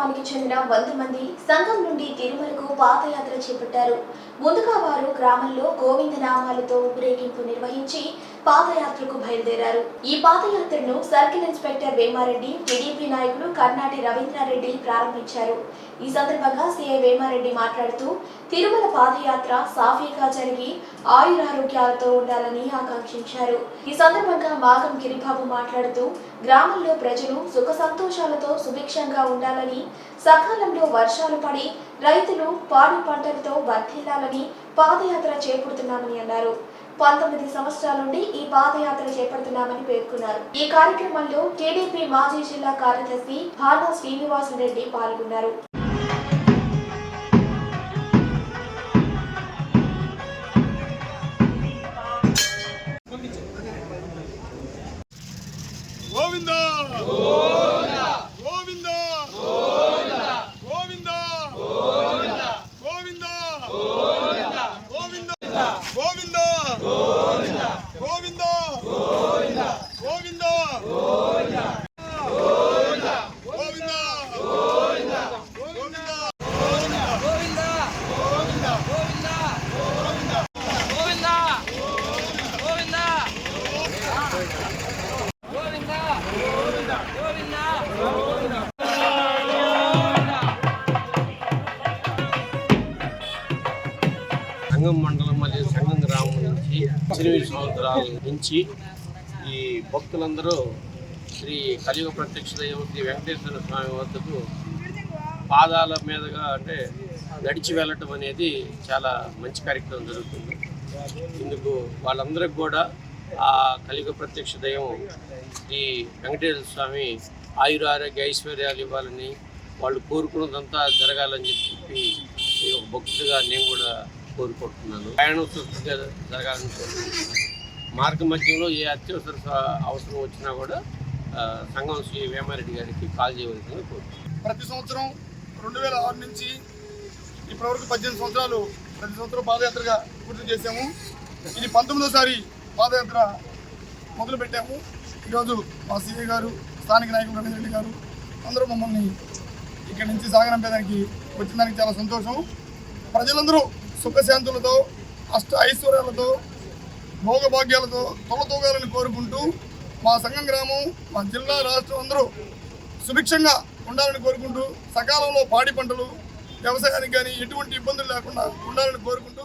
గ్రామానికి చెందిన వంద మంది సంఘం నుండి తిరుమలకు పాదయాత్ర చేపట్టారు. ముందుగా వారు గ్రామంలో గోవింద నామాలతో ఊరేగింపు నిర్వహించి పాదయాత్రకు బయలుదేరారు. ఈ పాదయాత్రను సర్కిల్ ఇన్స్పెక్టర్ వేమారెడ్డి టీడీపీ నాయకుడు కర్నాటి రవీంద్రారెడ్డి ప్రారంభించారు. ఈ సందర్భంగా సీఐ వేమారెడ్డి మాట్లాడుతూ తిరుమల పాదయాత్ర సాఫీగా జరిగి ఆయురారోగ్యాలతో ఉండాలని ఆకాంక్షించారు. ఈ సందర్భంగా మాగం గిరిబాబు మాట్లాడుతూ గ్రామంలో ప్రజలు సుఖ సంతోషాలతో సుభిక్షంగా ఉండాలని సకాలంలో వర్షాలు పడి రైతులు పాడి పంటలతో వర్ధిల్లాలని పాదయాత్ర చేపడుతున్నామని అన్నారు. పంతొమ్మిది సంవత్సరాల నుండి ఈ పాదయాత్ర చేపడుతున్నామని పేర్కొన్నారు. ఈ కార్యక్రమంలో టీడీపీ మాజీ జిల్లా కార్యదర్శి భానా శ్రీనివాసరెడ్డి పాల్గొన్నారు. సంఘం మండలం మరియు సంఘం గ్రామం నుంచి ఇరవై సంవత్సరాల నుంచి ఈ భక్తులందరూ శ్రీ కలియుగ ప్రత్యక్ష దైవం శ్రీ వెంకటేశ్వర స్వామి వద్దకు పాదాల మీదుగా అంటే నడిచి వెళ్ళటం అనేది చాలా మంచి కార్యక్రమం జరుగుతుంది. ఇందుకు వాళ్ళందరికి కూడా ఆ కలియుగ ప్రత్యక్ష దైవం శ్రీ వెంకటేశ్వర స్వామి ఆయుర ఆరోగ్య ఐశ్వర్యాలు ఇవ్వాలని వాళ్ళు కోరుకున్నదంతా జరగాలని చెప్పి ఈ ఒక భక్తుడిగా నేను కూడా కోరుకుంటున్నాను. ప్రయాణం సుఖంగా జరగాలని కోరుకుంటున్నాను. మార్గ మధ్యంలో ఏ అత్యవసర అవసరం వచ్చినా కూడా సంఘం శ్రీ వేమారెడ్డి గారికి కాల్ చేయవలసిందిగా కోరుతున్నాను. ప్రతి సంవత్సరం రెండు వేల ఆరు నుంచి ఇప్పటివరకు పద్దెనిమిది సంవత్సరాలు ప్రతి సంవత్సరం పాదయాత్రగా పూర్తి చేశాము. ఇది పంతొమ్మిదోసారి పాదయాత్ర మొదలుపెట్టాము ఈరోజు మా సీఏ గారు స్థానిక నాయకులు రవీంద్ర రెడ్డి గారు అందరూ మమ్మల్ని ఇక్కడి నుంచి సాగనంపేదానికి వచ్చిన దానికి చాలా సంతోషం. ప్రజలందరూ సుఖశాంతులతో అష్ట ఐశ్వర్యాలతో భోగభాగ్యాలతో తొలతూగాలని కోరుకుంటూ మా సంఘం గ్రామం మా జిల్లా రాష్ట్రం అందరూ సుభిక్షంగా ఉండాలని కోరుకుంటూ సకాలంలో పాడి పంటలు వ్యవసాయానికి కానీ ఎటువంటి ఇబ్బందులు లేకుండా ఉండాలని కోరుకుంటూ